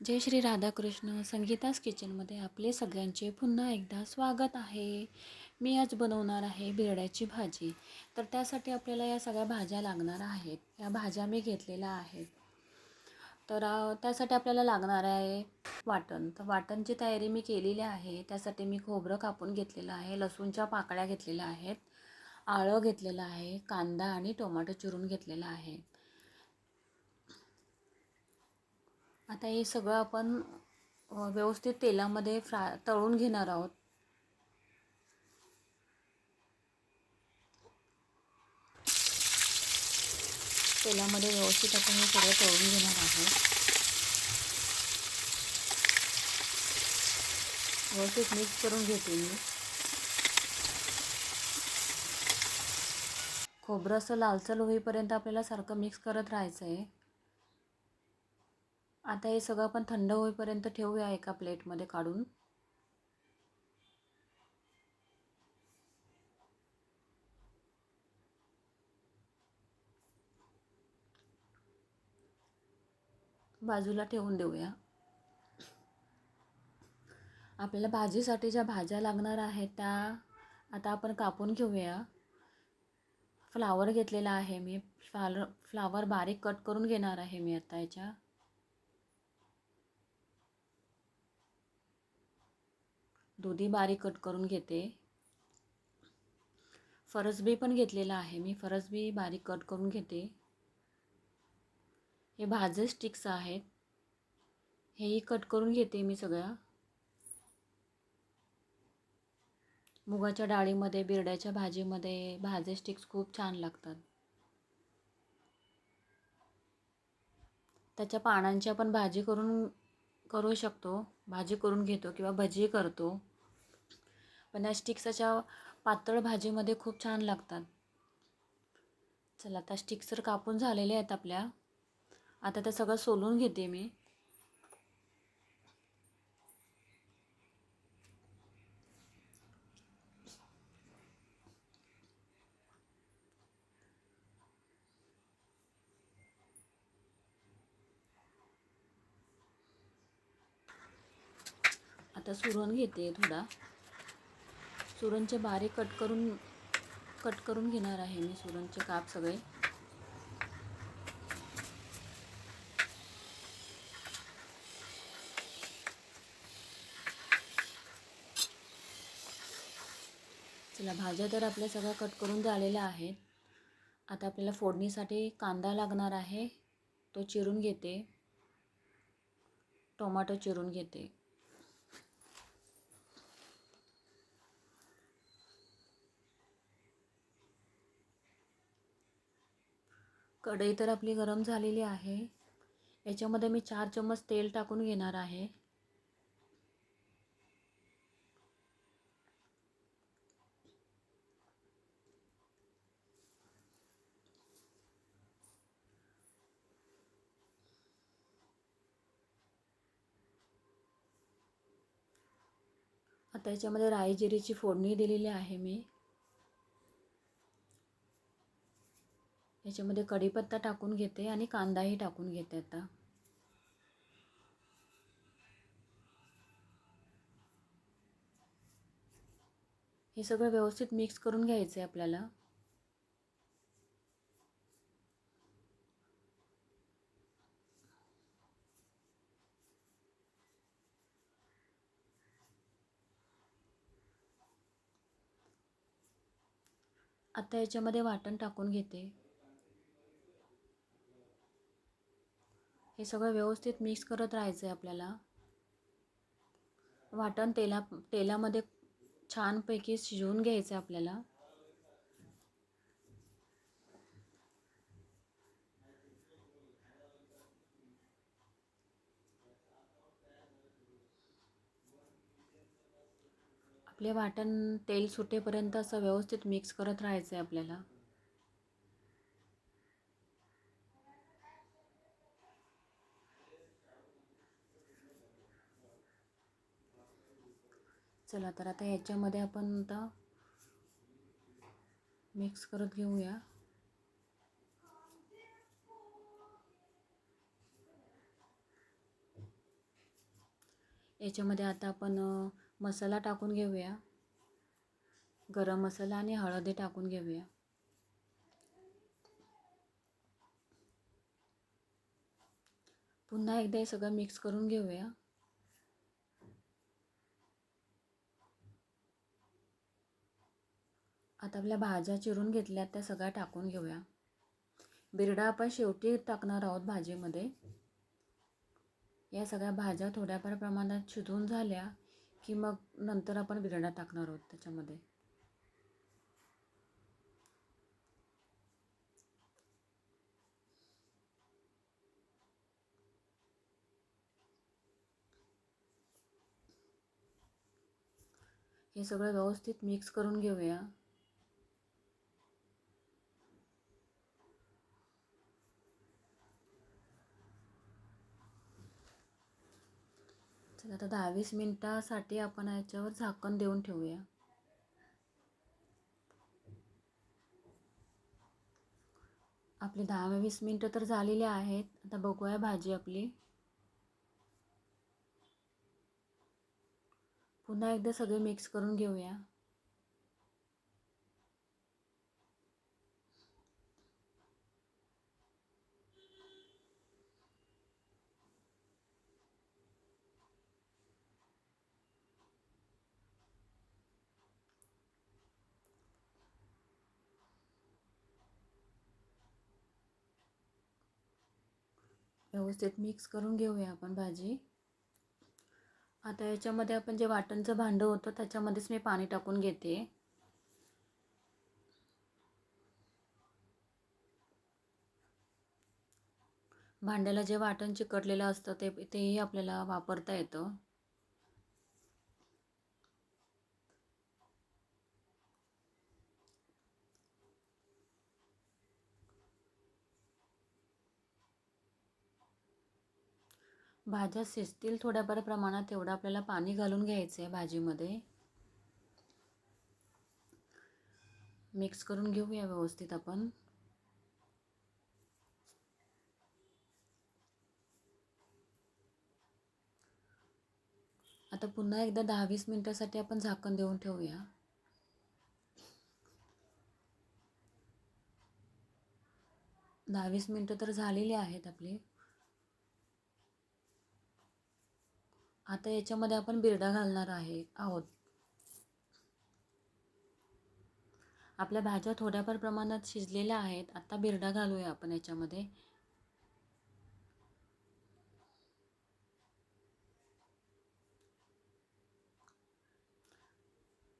जय श्री राधाकृष्ण. संगीतास किचनमध्ये आपले सगळ्यांचे पुन्हा एकदा स्वागत आहे. मी आज बनवणार आहे बिरड्याची भाजी. तर त्यासाठी आपल्याला या सगळ्या भाज्या लागणार आहेत. या भाज्या मी घेतलेल्या आहेत. तर त्यासाठी आपल्याला लागणार आहे वाटण. तर वाटणची तयारी मी केलेली आहे त्यासाठी मी खोबरं कापून घेतलेलं आहे लसूणच्या पाकळ्या घेतलेल्या आहेत आळं घेतलेलं आहे कांदा आणि टोमॅटो चिरून घेतलेला आहे. आता हे सगळं आपण व्यवस्थित तेलामध्ये फ्राय तळून घेणार आहोत. तेलामध्ये व्यवस्थित आपण हे सगळं तळून घेणार आहोत. व्यवस्थित मिक्स करून घेते मी. खोबरं असं लालसर होईपर्यंत आपल्याला सारखं मिक्स करत राहायचं आहे आता हे सगळं आपण थंड होईपर्यंत ठेवूया एका प्लेटमध्ये काढून. बाजूला ठेवून देऊया. आपल्याला भाजीसाठी ज्या भाज्या लागणार आहेत त्या आता आपण कापून घेऊया. फ्लावर घेतलेला आहे मी. फ्लावर फ्लावर बारीक कट करून घेणार आहे मी आता याच्या. दुधी बारीक कट करून घेते. फरसबी पण घेतलेला आहे. मी फरसबी बारीक कट करून घेते. हे भाजे स्टिक्स आहेत. हेही कट करून घेते मी सगळ्या. मुगाच्या डाळीमध्ये बिरड्याच्या भाजीमध्ये भाजे स्टिक्स खूप छान लागतात. त्याच्या पानांच्या आपण भाजी करून करू शकतो. भाजी करून घेतो किंवा भजी करतो. पण या स्टिक्स अशा पातळ भाजीमध्ये खूप छान लागतात. चला आता स्टिक्स तर कापून झालेले आहेत आपल्या. आता ते सगळं सोलून घेते मी. आता सुरण घेते थोडा. सुरणचे बारीक कट करून कट करून घेणार आहे मी सुरणचे काप सगळे. चला भाज्या तर आपल्या सगळ्या कट करून झालेल्या आहेत. आता आपल्याला फोडणीसाठी कांदा लागणार आहे. तो चिरून घेते. टोमॅटो चिरून घेते. कढई तर आपली गरम झालेली आहे. याच्यामध्ये मी चार चम्मच तेल टाकून घेणार आहे. आता याच्यामध्ये राई जिरीची फोडणी दिलेली आहे मी. याच्यामध्ये कढीपत्ता टाकून घेते आणि कांदाही टाकून घेते आता. हे सगळं व्यवस्थित मिक्स करून घ्यायचं आहे आपल्याला. आता याच्यामध्ये वाटण टाकून घेते. हे सगळं व्यवस्थित मिक्स करत राहायचं आहे आपल्याला. वाटण तेला तेलामध्ये छानपैकी शिजवून घ्यायचं आहे आपल्याला. आपले वाटण तेल सुटेपर्यंत असं व्यवस्थित मिक्स करत राहायचं आहे आपल्याला. चला तर आता ह्याच्यामध्ये आपण आता मिक्स करत घेऊया. याच्यामध्ये आता आपण मसाला टाकून घेऊया. गरम मसाला आणि हळदी टाकून घेऊया. पुन्हा एकदा हे सगळं मिक्स करून घेऊया. आता आपल्या भाज्या चिरून घेतल्या त्या सगळ्या टाकून घेऊया. बिरडा आपण शेवटी टाकणार आहोत भाजीमध्ये. या सगळ्या भाज्या थोड्याफार प्रमाणात शिजून झाल्या की मग नंतर आपण बिरडा टाकणार आहोत त्याच्यामध्ये. हे सगळं व्यवस्थित मिक्स करून घेऊया. चला आता दहा वीस मिनटासाठी आपण याच्यावर झाकण देऊन ठेवूया. आपली दहा वीस मिनटं तर झालेली आहेत. आता बघूया भाजी आपली. पुन्हा एकदा सगळे मिक्स करून घेऊया. व्यवस्थित मिक्स करून घेऊया आपण भाजी. आता याच्यामध्ये आपण जे वाटणचं भांडं होतं त्याच्यामध्येच मी पाणी टाकून घेते. भांड्याला जे वाटण चिकटलेलं असतं ते तेही आपल्याला वापरता येतं. भाज्या शिजतील थोड्याफार प्रमाणात तेवढं आपल्याला पाणी घालून घ्यायचं आहे भाजीमध्ये. मिक्स करून घेऊया व्यवस्थित आपण. आता पुन्हा एकदा दहा वीस मिनटासाठी आपण झाकण देऊन ठेवूया. दहा वीस मिनटं तर झालेली आहेत आपली. आता याच्यामध्ये आपण बिरडा घालणार आहे आहोत. आपल्या भाज्या थोड्याफार प्रमाणात शिजलेल्या आहेत. आता बिरडा घालूया आपण याच्यामध्ये.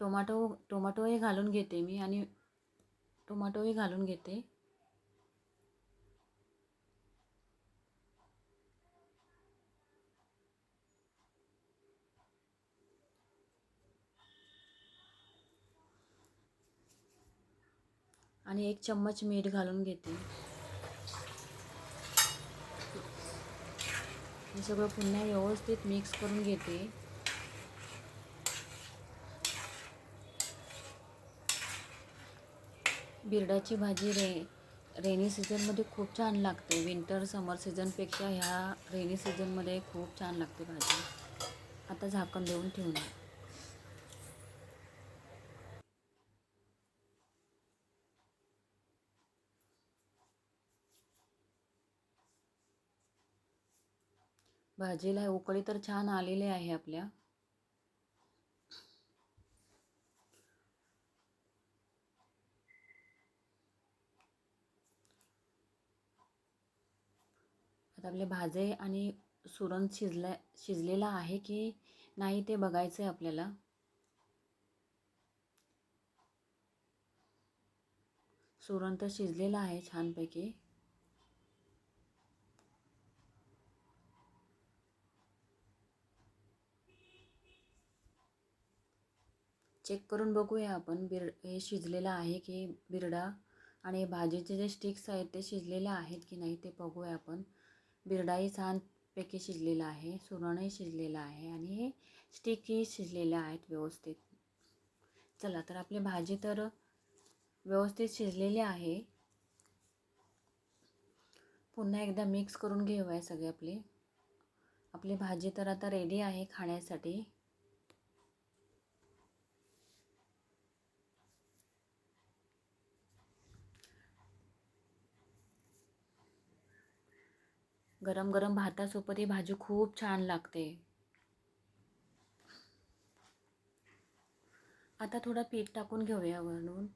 टोमॅटो टोमॅटोही घालून घेते मी आणि टोमॅटोही घालून घेते. आणि एक चम्मच मीठ घालून घेते. हे सगळं पुन्हा व्यवस्थित मिक्स करून घेते. बिरडाची भाजी रे रेनी सीझनमध्ये खूप छान लागते. विंटर समर सीझनपेक्षा ह्या रेनी सीझनमध्ये खूप छान लागते भाजी. आता झाकण देऊन ठेवून भाजीला उकळी तर छान आलेली आहे आपल्या. आता आपले भाजे आणि सुरण शिजल्या शिजलेला आहे की नाही ते बघायचं आहे आपल्याला. सुरण तर शिजलेला आहे छानपैकी. चेक करून बघूया आपण. बिर हे शिजलेलं आहे की बिरडा? आणि भाजीचे जे स्टिक्स आहेत ते शिजलेले आहेत की नाही ते बघूया आपण. बिरडाही छानपैकी शिजलेला आहे. सुरणही शिजलेलं आहे आणि हे स्टिकही शिजलेले आहेत व्यवस्थित. चला तर आपली भाजी तर व्यवस्थित शिजलेली आहे. पुन्हा एकदा मिक्स करून घेऊया सगळे आपले. आपली आपली भाजी तर आता रेडी आहे खाण्यासाठी. गरम गरम भातासोबत ही भाजी खूप छान लागते. आता थोडं पीठ टाकून घेऊया वरून.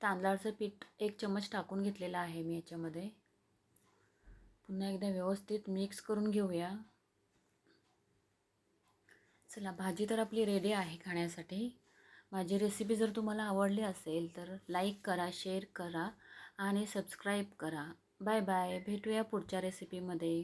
तांदळाचं पीठ एक चमच टाकून घेतलेलं आहे मी याच्यामध्ये. पुन्हा एकदा व्यवस्थित मिक्स करून घेऊया. चला भाजी तर आपली रेडी आहे खाण्यासाठी. माझी रेसिपी जर तुम्हाला आवडली असेल तर लाईक करा शेअर करा आणि सबस्क्राईब करा. बाय बाय भेटूया पुढच्या रेसिपीमध्ये